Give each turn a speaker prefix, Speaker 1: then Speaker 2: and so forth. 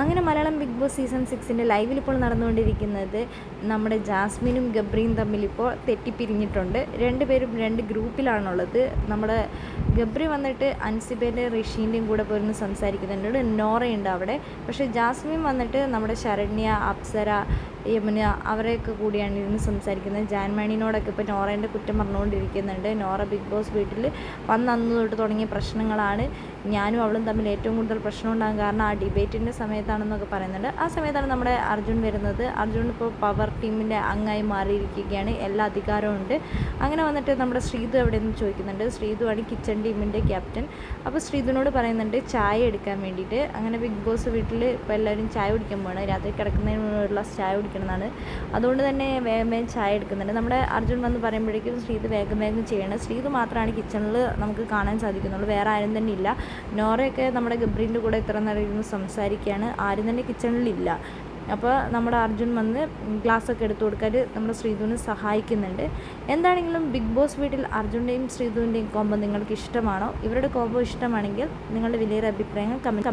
Speaker 1: അങ്ങനെ Malayalam Bigg Boss season സിക്സിന്റെ ലൈവിൽ ഇപ്പോൾ നടന്നുകൊണ്ടിരിക്കുന്നത് നമ്മുടെ ജാസ്മിനും ഗബ്രിയും തമ്മിൽ ഇപ്പോൾ തെറ്റിപ്പിരിഞ്ഞിട്ടുണ്ട്. രണ്ടുപേരും രണ്ട് ഗ്രൂപ്പിലാണുള്ളത്. നമ്മുടെ ഗബ്രി വന്നിട്ട് അൻസിബേന്റെ ഋഷീന്റെയും കൂടെ പോയിരുന്ന് സംസാരിക്കുന്നുണ്ട്. നോറയുണ്ട് അവിടെ. പക്ഷേ ജാസ്മിൻ വന്നിട്ട് നമ്മുടെ ശരണ്യ അപ്സര യമുന അവരെയൊക്കെ കൂടിയാണ് ഇരുന്ന് സംസാരിക്കുന്നത്. ജാൻമണിനോടൊക്കെ ഇപ്പോൾ നോറേന്റെ കുറ്റം പറഞ്ഞുകൊണ്ടിരിക്കുന്നുണ്ട്. നോറ ബിഗ് ബോസ് വീട്ടിൽ വന്ന് തൊട്ട് തുടങ്ങിയ പ്രശ്നങ്ങളാണ്. ഞാനും അവളും തമ്മിൽ ഏറ്റവും കൂടുതൽ പ്രശ്നം ഉണ്ടാകാൻ കാരണം ആ ഡിബേറ്റിന്റെ സമയത്താണെന്നൊക്കെ പറയുന്നുണ്ട്. ആ സമയത്താണ് നമ്മുടെ അർജുൻ വരുന്നത്. അർജുൻ ഇപ്പോൾ പവർ ടീമിന്റെ അംഗമായി മാറിയിരിക്കുകയാണ്. എല്ലാ അധികാരവും ഉണ്ട്. അങ്ങനെ വന്നിട്ട് നമ്മുടെ ശ്രീതു എവിടെ നിന്ന് ചോദിക്കുന്നുണ്ട്. ശ്രീതു ആണ് കിച്ചൺ ടീമിന്റെ ക്യാപ്റ്റൻ. അപ്പോൾ ശ്രീതുവിനോട് പറയുന്നുണ്ട് ചായ എടുക്കാൻ വേണ്ടിയിട്ട്. അങ്ങനെ ബിഗ് ബോസ് വീട്ടിൽ ഇപ്പോൾ എല്ലാവരും ചായ കുടിക്കാൻ പോകണം രാത്രി കിടക്കുന്നതിനുള്ള ചായ കുടിക്കണം എന്നാണ് അതുകൊണ്ട് തന്നെ വേഗം വേഗം ചായ എടുക്കുന്നുണ്ട്. നമ്മുടെ അർജുൻ വന്ന് പറയുമ്പോഴേക്കും ശ്രീത് വേഗം വേഗം ചെയ്യണം. ശ്രീത് മാത്രമാണ് കിച്ചണിൽ നമുക്ക് കാണാൻ സാധിക്കുന്നുള്ളൂ. വേറെ ആരും തന്നെ ഇല്ല. നോറയൊക്കെ നമ്മുടെ ഗബ്രീന്റെ കൂടെ ഇത്ര നേരം സംസാരിക്കുകയാണ്. ആരും തന്നെ കിച്ചണിലില്ല അപ്പോൾ നമ്മുടെ അർജുൻ വന്ന് ഗ്ലാസ് ഒക്കെ എടുത്തു കൊടുക്കാൻ നമ്മുടെ ശ്രീധുവിനെ സഹായിക്കുന്നുണ്ട്. എന്താണെങ്കിലും ബിഗ് ബോസ് വീട്ടിൽ അർജുന്റെയും ശ്രീധുവിന്റെയും കോംബോ നിങ്ങൾക്ക് ഇഷ്ടമാണോ? ഇവരുടെ കോംബോ ഇഷ്ടമാണെങ്കിൽ നിങ്ങളുടെ വലിയൊരു അഭിപ്രായങ്ങൾ കമന്റ്